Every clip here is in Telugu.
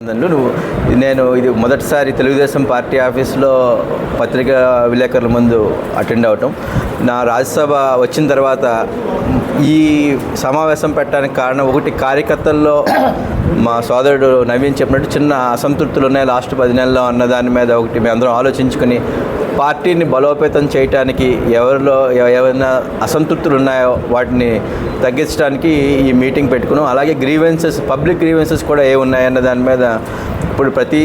నువ్వు నేను ఇది మొదటిసారి తెలుగుదేశం పార్టీ ఆఫీస్లో పత్రికా విలేకరుల ముందు అటెండ్ అవటం. నా రాజ్యసభ వచ్చిన తర్వాత ఈ సమావేశం పెట్టడానికి కారణం ఒకటి కార్యకర్తల్లో మా సోదరుడు నవీన్ చెప్పినట్టు చిన్న అసంతృప్తులు ఉన్నాయి లాస్ట్ పది నెలల్లో అన్న దాని మీద ఒకటి మేము అందరం ఆలోచించుకొని పార్టీని బలోపేతం చేయడానికి ఎవరిలో ఏమైనా అసంతృప్తులు ఉన్నాయో వాటిని తగ్గించడానికి ఈ మీటింగ్ పెట్టుకున్నాం. అలాగే గ్రీవెన్సెస్ పబ్లిక్ గ్రీవెన్సెస్ కూడా ఏ ఉన్నాయన్న దాని మీద ఇప్పుడు ప్రతి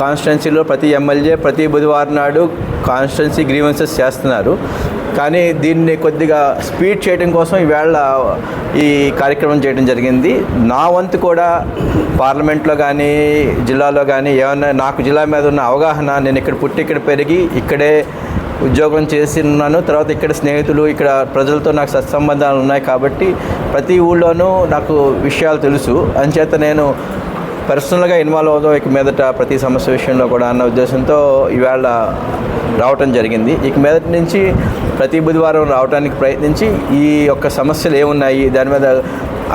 కాన్స్టిట్యున్సీలో ప్రతి ఎమ్మెల్యే ప్రతి బుధవారం నాడు కాన్స్టిట్యున్సీ గ్రీవెన్సెస్ చేస్తున్నారు. కానీ దీన్ని కొద్దిగా స్పీడ్ చేయడం కోసం ఈవేళ ఈ కార్యక్రమం చేయడం జరిగింది. నా వంతు కూడా పార్లమెంట్లో కానీ జిల్లాలో కానీ ఏమన్నా నాకు జిల్లా మీద ఉన్న అవగాహన నేను ఇక్కడ పుట్టి ఇక్కడ పెరిగి ఇక్కడే ఉద్యోగం చేసి ఉన్నాను తర్వాత ఇక్కడ స్నేహితులు ఇక్కడ ప్రజలతో నాకు సత్సంబంధాలు ఉన్నాయి కాబట్టి ప్రతి ఊళ్ళోనూ నాకు విషయాలు తెలుసు. అంచేత నేను పర్సనల్గా ఇన్వాల్వ్ అవుదాం ఇక మీదట ప్రతి సమస్య విషయంలో కూడా అన్న ఉద్దేశంతో ఇవాళ రావటం జరిగింది. ఇక మీదటి నుంచి ప్రతి బుధవారం రావడానికి ప్రయత్నించి ఈ యొక్క సమస్యలు ఏమున్నాయి దాని మీద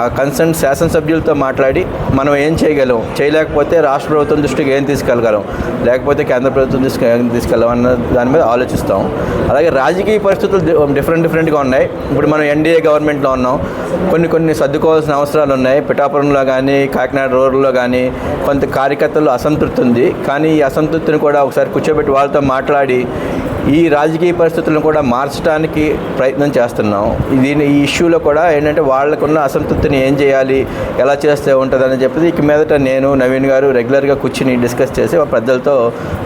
ఆ కన్సర్న్ శాసనసభ్యులతో మాట్లాడి మనం ఏం చేయగలం? చేయలేకపోతే రాష్ట్ర ప్రభుత్వం దృష్టికి ఏం తీసుకెళ్ళగలం లేకపోతే కేంద్ర ప్రభుత్వం దృష్టికి ఏం తీసుకెళ్ళం అన్న దాని మీద ఆలోచిస్తాం. అలాగే రాజకీయ పరిస్థితులు డిఫరెంట్ డిఫరెంట్గా ఉన్నాయి. ఇప్పుడు మనం ఎన్డీఏ గవర్నమెంట్లో ఉన్నాం. కొన్ని కొన్ని సర్దుకోవాల్సిన అవసరాలు ఉన్నాయి. పిఠాపురంలో కానీ కాకినాడ రోడ్లో కానీ కొంత కార్యకర్తలు అసంతృప్తి ఉంది. కానీ ఈ అసంతృప్తిని కూడా ఒకసారి కూర్చోబెట్టి వాళ్ళతో మాట్లాడి ఈ రాజకీయ పరిస్థితులను కూడా మార్చడానికి ప్రయత్నం చేస్తున్నాం. దీని ఈ ఇష్యూలో కూడా ఏంటంటే వాళ్ళకున్న అసంతృప్తిని ఏం చేయాలి ఎలా చేస్తే ఉంటుందని చెప్పి ఇక మీదట నేను నవీన్ గారు రెగ్యులర్గా కూర్చుని డిస్కస్ చేసి ఆ పెద్దలతో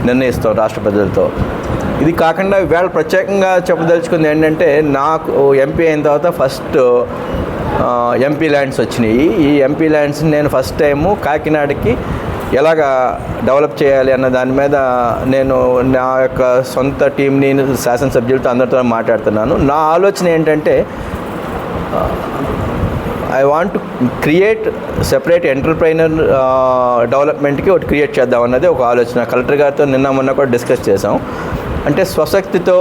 నిర్ణయిస్తాం రాష్ట్ర పెద్దలతో. ఇది కాకుండా వేళ ప్రత్యేకంగా చెప్పదలుచుకుంది ఏంటంటే నాకు ఎంపీ అయిన తర్వాత ఫస్ట్ ఎంపీ ల్యాండ్స్ వచ్చినాయి. ఈ ఎంపీ ల్యాండ్స్ నేను ఫస్ట్ టైము కాకినాడకి ఎలాగా డెవలప్ చేయాలి అన్న దాని మీద నేను నా యొక్క సొంత టీంని శాసనసభ్యులతో అందరితో మాట్లాడుతున్నాను. నా ఆలోచన ఏంటంటే I want create separate entrepreneur డెవలప్మెంట్కి ఒకటి క్రియేట్ చేద్దాం అన్నది ఒక ఆలోచన. కలెక్టర్ గారితో నిన్న మొన్న కూడా డిస్కస్ చేసాం అంటే స్వశక్తితో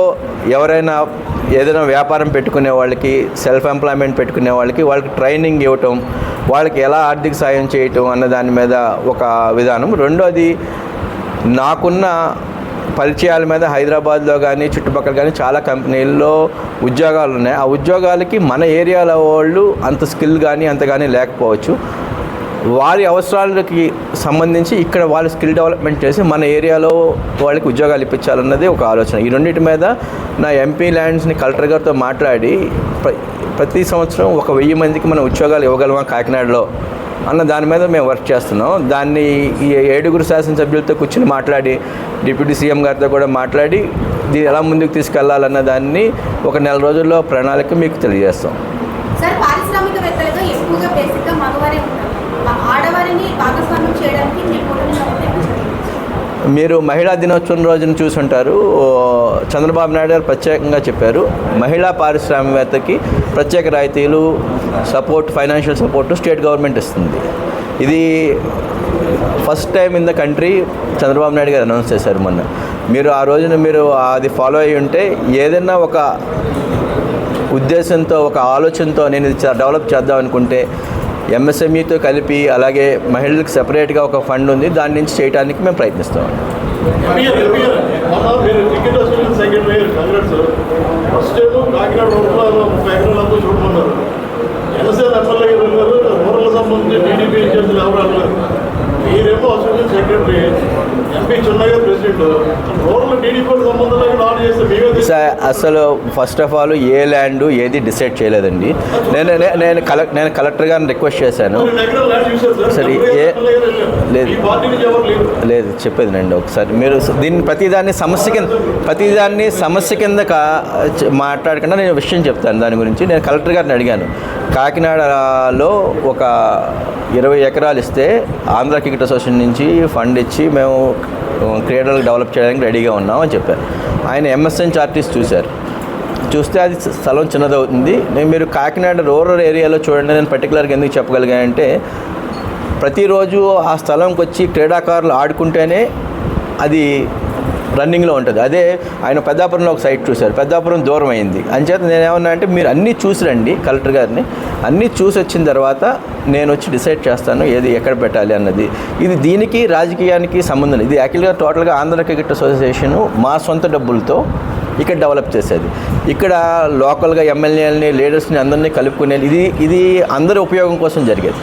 ఎవరైనా ఏదైనా వ్యాపారం పెట్టుకునే వాళ్ళకి సెల్ఫ్ ఎంప్లాయ్మెంట్ పెట్టుకునే వాళ్ళకి వాళ్ళకి ట్రైనింగ్ ఇవ్వటం వాళ్ళకి ఎలా ఆర్థిక సాయం చేయటం అన్న దాని మీద ఒక విధానం. రెండోది నాకున్న పరిచయాల మీద హైదరాబాద్లో కానీ చుట్టుపక్కల కానీ చాలా కంపెనీల్లో ఉద్యోగాలు ఉన్నాయి. ఆ ఉద్యోగాలకి మన ఏరియాలో వాళ్ళు అంత స్కిల్ కానీ అంత కానీ లేకపోవచ్చు. వారి అవసరాలకి సంబంధించి ఇక్కడ వాళ్ళు స్కిల్ డెవలప్మెంట్ చేసి మన ఏరియాలో వాళ్ళకి ఉద్యోగాలు ఇప్పించాలన్నది ఒక ఆలోచన. ఈ రెండింటి మీద నా ఎంపీ ల్యాండ్స్ని కలెక్టర్ గారితో మాట్లాడి ప్రతి సంవత్సరం ఒక వెయ్యి మందికి మనం ఉద్యోగాలు ఇవ్వగలమా కాకినాడలో అన్న దాని మీద మేము వర్క్ చేస్తున్నాం. దాన్ని ఈ ఏడుగురు శాసనసభ్యులతో కూర్చుని మాట్లాడి డిప్యూటీ సీఎం గారితో కూడా మాట్లాడి దీన్ని ఎలా ముందుకు తీసుకెళ్ళాలన్న దాన్ని ఒక నెల రోజుల్లో ప్రణాళిక మీకు తెలియజేస్తాం సార్ పారిశ్రామికవేత్తలుగా ఎక్కువగా బేసిక్గా మగవారే ఉంటారు ఆ ఆడవారిని భాగస్వామ్యం చేయడానికి మీరు పుట్టిన మీరు మహిళా దినోత్సవం రోజున చూసుంటారు. ఉంటారు చంద్రబాబు నాయుడు గారు ప్రత్యేకంగా చెప్పారు. మహిళా పారిశ్రామికవేత్తకి ప్రత్యేక రాయితీలు support financial support state government ఇస్తుంది. ఇది first time in the country Chandrababu Naidu garu announce చేశారు మొన్న. మీరు ఆ రోజున మీరు అది ఫాలో అయ్యి ఉంటే ఏదైనా ఒక ఉద్దేశంతో ఒక ఆలోచనతో నేను ఇది డెవలప్ చేద్దాం అనుకుంటే ఎంఎస్ఎంఈతో కలిపి అలాగే మహిళలకు సెపరేట్గా ఒక ఫండ్ ఉంది. దాని నుంచి చేయడానికి మేము ప్రయత్నిస్తాం. మీరేమో అసోసియేషన్ సెక్రటరీ ఎంపీ చిన్నగా ప్రెసిడెంట్ రూరల్ టీడీపీకి సంబంధం లేకుండా ఆర్డర్ చేస్తే మేమే తీసుకుంటాం. స- అసలు first of all a land ఏది డిసైడ్ చేయలేదండి. నేను నేను కలెక్ట్ నేను కలెక్టర్ గారిని రిక్వెస్ట్ చేశాను. సార్ సరే, ఏ-. లేదు. లేదు చెప్పేది నండి ఒకసారి. మీరు దీన్ని ప్రతిదాన్ని సమస్య కింద ప్రతిదాన్ని సమస్య కింద మాట్లాడకుండా నేను విషయం చెప్తాను దాని గురించి. నేను కలెక్టర్ గారిని అడిగాను. కాకినాడలో ఒక ఇరవై ఎకరాలు ఇస్తే ఆంధ్ర క్రికెట్ అసోసియేషన్ నుంచి ఫండ్ ఇచ్చి మేము క్రీడలు డెవలప్ చేయడానికి రెడీగా ఉన్నాం అని చెప్పారు. ఆయన ఎంఎస్ఎన్ చార్టీస్ చూశారు. చూస్తే అది స్థలం చిన్నదవుతుంది. నేను మీరు కాకినాడ రూరల్ ఏరియాలో చూడండి నేను పర్టికులర్గా ఎందుకు చెప్పగలిగానంటే ప్రతిరోజు ఆ స్థలంకి వచ్చి క్రీడాకారులు ఆడుకుంటేనే అది రన్నింగ్లో ఉంటుంది. అదే ఆయన పెద్దాపురంలో ఒక సైట్ చూశారు. పెద్దాపురం దూరం అయింది. అంచేత నేను ఏమన్నా అంటే మీరు అన్నీ చూసి రండి కలెక్టర్ గారిని. అన్నీ చూసి వచ్చిన తర్వాత నేను వచ్చి డిసైడ్ చేస్తాను ఏది ఎక్కడ పెట్టాలి అన్నది. ఇది దీనికి రాజకీయానికి సంబంధం ఇది యాక్చువల్గా టోటల్గా ఆంధ్ర క్రికెట్ అసోసియేషను మా సొంత డబ్బులతో ఇక్కడ డెవలప్ చేసేది. ఇక్కడ లోకల్గా ఎమ్మెల్యేలని లీడర్స్ని అందరినీ కలుపుకునేది. ఇది ఇది అందరి ఉపయోగం కోసం జరిగేది.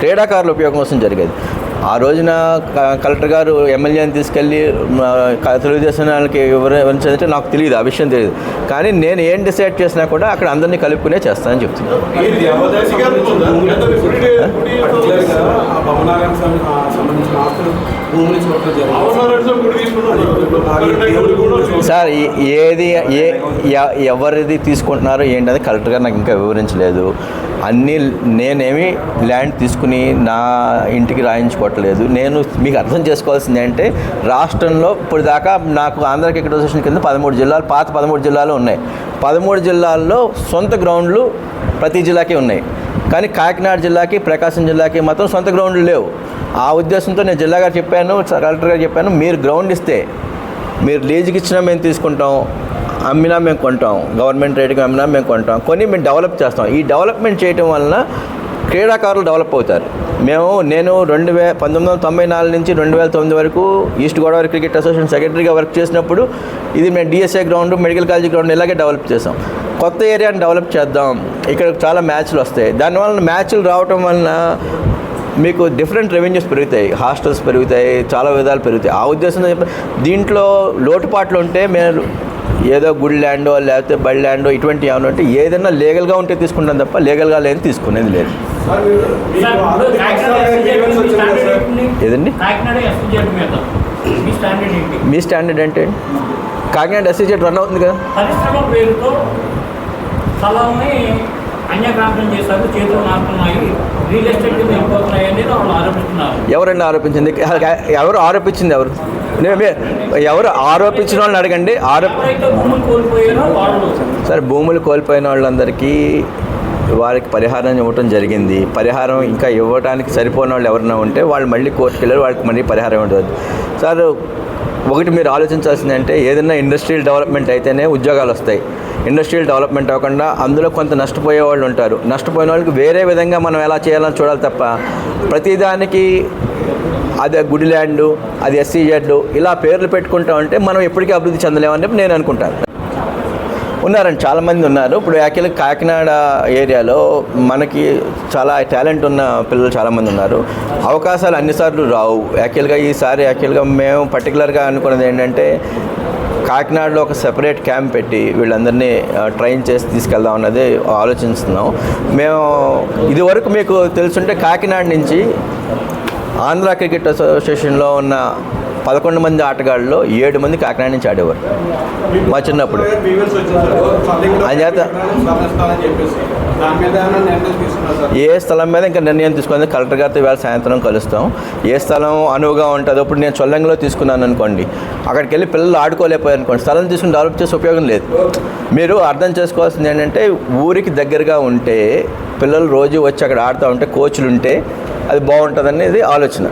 క్రీడాకారుల ఉపయోగం కోసం జరిగేది. ఆ రోజున కలెక్టర్ గారు ఎమ్మెల్యేని తీసుకెళ్ళి తెలుగుదేశం వాళ్ళకి వివరించదంటే నాకు తెలియదు ఆ విషయం తెలియదు. కానీ నేను ఏం డిసైడ్ చేసినా కూడా అక్కడ అందరినీ కలుపుకునే చేస్తానని చెప్తున్నాను సార్ ఏది ఏ ఎవరిది తీసుకుంటున్నారో ఏంటది కలెక్టర్ గారు నాకు ఇంకా వివరించలేదు. అన్నీ నేనేమి ల్యాండ్ తీసుకుని నా ఇంటికి అవ్వట్లేదు నేను మీకు అర్థం చేసుకోవాల్సింది అంటే రాష్ట్రంలో ఇప్పటిదాకా దాకా నాకు ఆంధ్ర క్రికెట్ అసోసియేషన్ కింద పదమూడు జిల్లాలు పాత పదమూడు జిల్లాలు ఉన్నాయి. పదమూడు జిల్లాల్లో సొంత గ్రౌండ్లు ప్రతి జిల్లాకి ఉన్నాయి. కానీ కాకినాడ జిల్లాకి ప్రకాశం జిల్లాకి మాత్రం సొంత గ్రౌండ్లు లేవు. ఆ ఉద్దేశంతో నేను జిల్లా గారు చెప్పాను కలెక్టర్ గారు చెప్పాను మీరు గ్రౌండ్ ఇస్తే మీరు లీజుకి ఇచ్చినా మేము తీసుకుంటాం అమ్మినా మేము కొంటాం గవర్నమెంట్ రేటుకి అమ్మినా మేము కొంటాం కొన్ని మేము డెవలప్ చేస్తాం. ఈ డెవలప్మెంట్ చేయటం వలన క్రీడాకారులు డెవలప్ అవుతారు. మేము నేను రెండు వే పంతొమ్మిది వందల తొంభై నాలుగు నుంచి రెండు వేల తొమ్మిది వరకు ఈస్ట్ గోదావరి క్రికెట్ అసోసియేషన్ సెక్రటరీగా వర్క్ చేసినప్పుడు ఇది మేము DSA ground medical college ground ఇలాగే డెవలప్ చేసాం కొత్త ఏరియాని డెవలప్ చేద్దాం. ఇక్కడ చాలా మ్యాచ్లు వస్తాయి. దానివల్ల మ్యాచ్లు రావటం వలన మీకు డిఫరెంట్ రెవెన్యూస్ పెరుగుతాయి. హాస్టల్స్ పెరుగుతాయి చాలా విధాలు పెరుగుతాయి. ఆ ఉద్దేశంతో దీంట్లో లోటుపాట్లు ఉంటే మేము ఏదో గుడి ల్యాండో లేకపోతే బడి ల్యాండో ఇటువంటి ఏమైనా ఉంటే ఏదైనా లీగల్గా ఉంటే తీసుకుంటాం తప్ప లీగల్గా లేదు తీసుకునేది లేదు? ఏదండి? మీ స్టాండర్డ్ ఏంటి? మీ స్టాండర్డ్ అంటే కాకినాడ ఎస్సీజెడ్ రన్ అవుతుంది కదా. స్థలాన్ని అన్యక్రాంతం చేశారు చేతులు మారుతున్నాయి రియల్ ఎస్టేట్ వెళ్ళిపోతున్నాయి ఎవరన్నా ఆరోపించింది? ఎవరు ఆరోపించింది ఎవరు? నేను ఎవరు ఆరోపించిన వాళ్ళని అడగండి. ఆరోప భూములు సరే భూములు కోల్పోయిన వాళ్ళందరికీ వారికి పరిహారం ఇవ్వటం జరిగింది. పరిహారం ఇంకా ఇవ్వడానికి సరిపోయిన వాళ్ళు ఎవరైనా ఉంటే వాళ్ళు మళ్ళీ కోర్టుకు వెళ్ళారు వాళ్ళకి మళ్ళీ పరిహారం ఉంటుంది సార్ ఒకటి మీరు ఆలోచించాల్సింది అంటే ఏదైనా ఇండస్ట్రియల్ డెవలప్మెంట్ అయితేనే ఉద్యోగాలు వస్తాయి. ఇండస్ట్రియల్ డెవలప్మెంట్ అవ్వకుండా అందులో కొంత నష్టపోయే వాళ్ళు ఉంటారు. నష్టపోయిన వాళ్ళకి వేరే విధంగా మనం ఎలా చేయాలని చూడాలి తప్ప ప్రతిదానికి అది గుడి ల్యాండ్ అది ఎస్సీజెడ్ ఇలా పేర్లు పెట్టుకుంటా ఉంటే మనం ఎప్పటికీ అభివృద్ధి చెందలేమని చెప్పి నేను అనుకుంటాను. ఉన్నారండి చాలామంది ఉన్నారు. ఇప్పుడు యాక్చువల్గా కాకినాడ ఏరియాలో మనకి చాలా టాలెంట్ ఉన్న పిల్లలు చాలామంది ఉన్నారు. అవకాశాలు అన్నిసార్లు రావు. యాక్చువల్గా ఈసారి యాక్చువల్గా మేము పర్టికులర్గా అనుకున్నది ఏంటంటే కాకినాడలో ఒక సెపరేట్ క్యాంప్ పెట్టి వీళ్ళందరినీ ట్రైన్ చేసి తీసుకెళ్దాం అన్నది ఆలోచిస్తున్నాం. మేము ఇదివరకు మీకు తెలుసుంటే కాకినాడ నుంచి ఆంధ్ర క్రికెట్ అసోసియేషన్లో ఉన్న పదకొండు మంది ఆటగాళ్ళలో ఏడు మంది కాకినాడ నుంచి ఆడేవారు మా చిన్నప్పుడు. అది చేత- ఏ స్థలం మీద ఇంకా నిర్ణయం తీసుకుంది కలెక్టర్ గారితో ఇవాళ సాయంత్రం కలుస్తాం. ఏ స్థలం అనువుగా ఉంటుంది ఇప్పుడు నేను చొల్లంగిలో తీసుకున్నాను అనుకోండి. అక్కడికి వెళ్ళి పిల్లలు ఆడుకోలేకపోయారు అనుకోండి. స్థలం తీసుకుని డెవలప్ చేసే ఉపయోగం లేదు. మీరు అర్థం చేసుకోవాల్సింది ఏంటంటే ఊరికి దగ్గరగా ఉంటే పిల్లలు రోజు వచ్చి అక్కడ ఆడుతూ ఉంటే కోచ్లు ఉంటే అది బాగుంటుంది అనేది ఆలోచన.